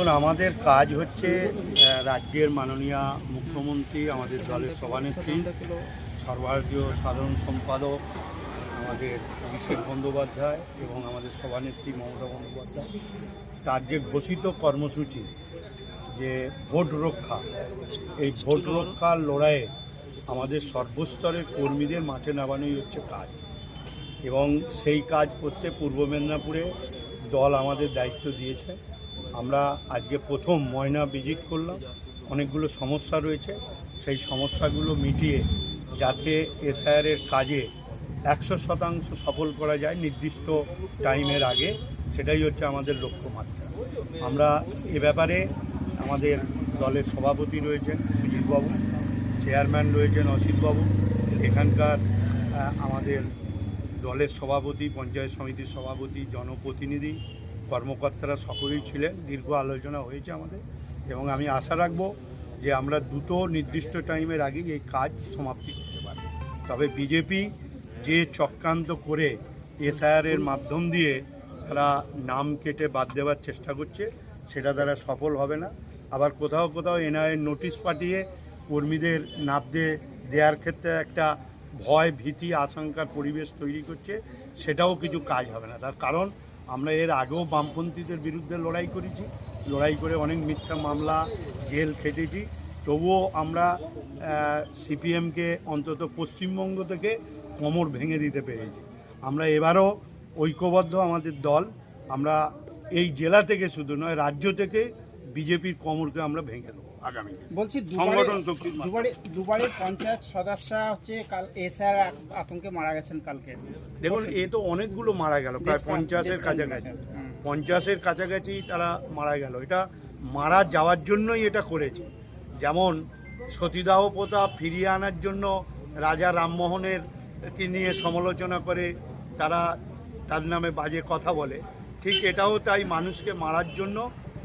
দেখুন, আমাদের কাজ হচ্ছে রাজ্যের মাননীয় মুখ্যমন্ত্রী, আমাদের দলের সভানেত্রী, সর্বভারতীয় সাধারণ সম্পাদক, আমাদের অভিষেক বন্দ্যোপাধ্যায় এবং আমাদের সভানেত্রী মমতা বন্দ্যোপাধ্যায়। তার যে ঘোষিত কর্মসূচি, যে ভোট রক্ষা, এই ভোট রক্ষার লড়াইয়ে আমাদের সর্বস্তরের কর্মীদের মাঠে নামানোই হচ্ছে কাজ। এবং সেই কাজ করতে পূর্ব মেদিনীপুরে দল আমাদের দায়িত্ব দিয়েছে। আমরা আজকে প্রথম ময়না ভিজিট করলাম। অনেকগুলো সমস্যা রয়েছে। সেই সমস্যাগুলো মিটিয়ে যাতে এসআইআরের কাজে একশো শতাংশ সফল করা যায় নির্দিষ্ট টাইমের আগে, সেটাই হচ্ছে আমাদের লক্ষ্যমাত্রা। আমরা এ ব্যাপারে আমাদের দলের সভাপতি রয়েছেন সুজিতবাবু, চেয়ারম্যান রয়েছেন অসিতবাবু। এখানকার আমাদের দলের সভাপতি, পঞ্চায়েত সমিতির সভাপতি, জনপ্রতিনিধি কর্মকর্তারা সকলেই ছিলেন, দীর্ঘ আলোচনা হয়েছে আমাদের এবং আমি আশা রাখব যে আমরা দুটো নির্দিষ্ট টাইমের আগেই এই কাজ সমাপ্তি করতে পারি তবে বিজেপি যে চক্রান্ত করে এসআইআরের মাধ্যম দিয়ে তারা নাম কেটে বাদ দেওয়ার চেষ্টা করছে, সেটা তারা সফল হবে না। আবার কোথাও কোথাও এনআইয়ের নোটিশ পাঠিয়ে কর্মীদের নাবদে দেওয়ার ক্ষেত্রে একটা ভয় ভীতি, আশঙ্কার পরিবেশ তৈরি করছে, সেটাও কিছু কাজ হবে না। তার কারণ আমরা এর আগেও বামপন্থীদের বিরুদ্ধে লড়াই করেছি। লড়াই করে অনেক মিথ্যা মামলা, জেল খেটেছি। তবুও আমরা সিপিএমকে অন্তত পশ্চিমবঙ্গ থেকে কোমর ভেঙে দিতে পেরেছি। আমরা এবারও ঐক্যবদ্ধ আমাদের দল। আমরা এই জেলা থেকে শুধু নয়, রাজ্য থেকে বিজেপির কোমরকে আমরা ভেঙে দেবো। আগামী বলছি সংগঠন শক্তির দুবারে দুবারে পঞ্চায়েত সদস্য হচ্ছে কাল এসআর আতঙ্কে মারা গেছেন কালকে। দেখুন এ তো অনেকগুলো মারা গেল প্রায় পঞ্চাশের কাছাকাছি। পঞ্চাশের কাছাকাছি তারা মারা গেল। এটা মারা যাওয়ার জন্যই এটা করেছে। যেমন সতীদাহ প্রথা ফিরিয়ে আনার জন্য রাজা রামমোহনের কে নিয়ে সমালোচনা করে তারা তার নামে বাজে কথা বলে। ঠিক এটাও তাই মানুষকে মারার জন্য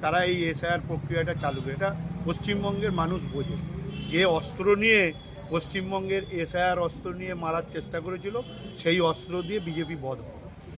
তারা এই এসআইআর প্রক্রিয়াটা চালু করে। এটা পশ্চিমবঙ্গের মানুষ বোঝে। যে অস্ত্র নিয়ে পশ্চিমবঙ্গের এসআইআর অস্ত্র নিয়ে মারার চেষ্টা করেছিল, সেই অস্ত্র দিয়ে বিজেপি বধ হবে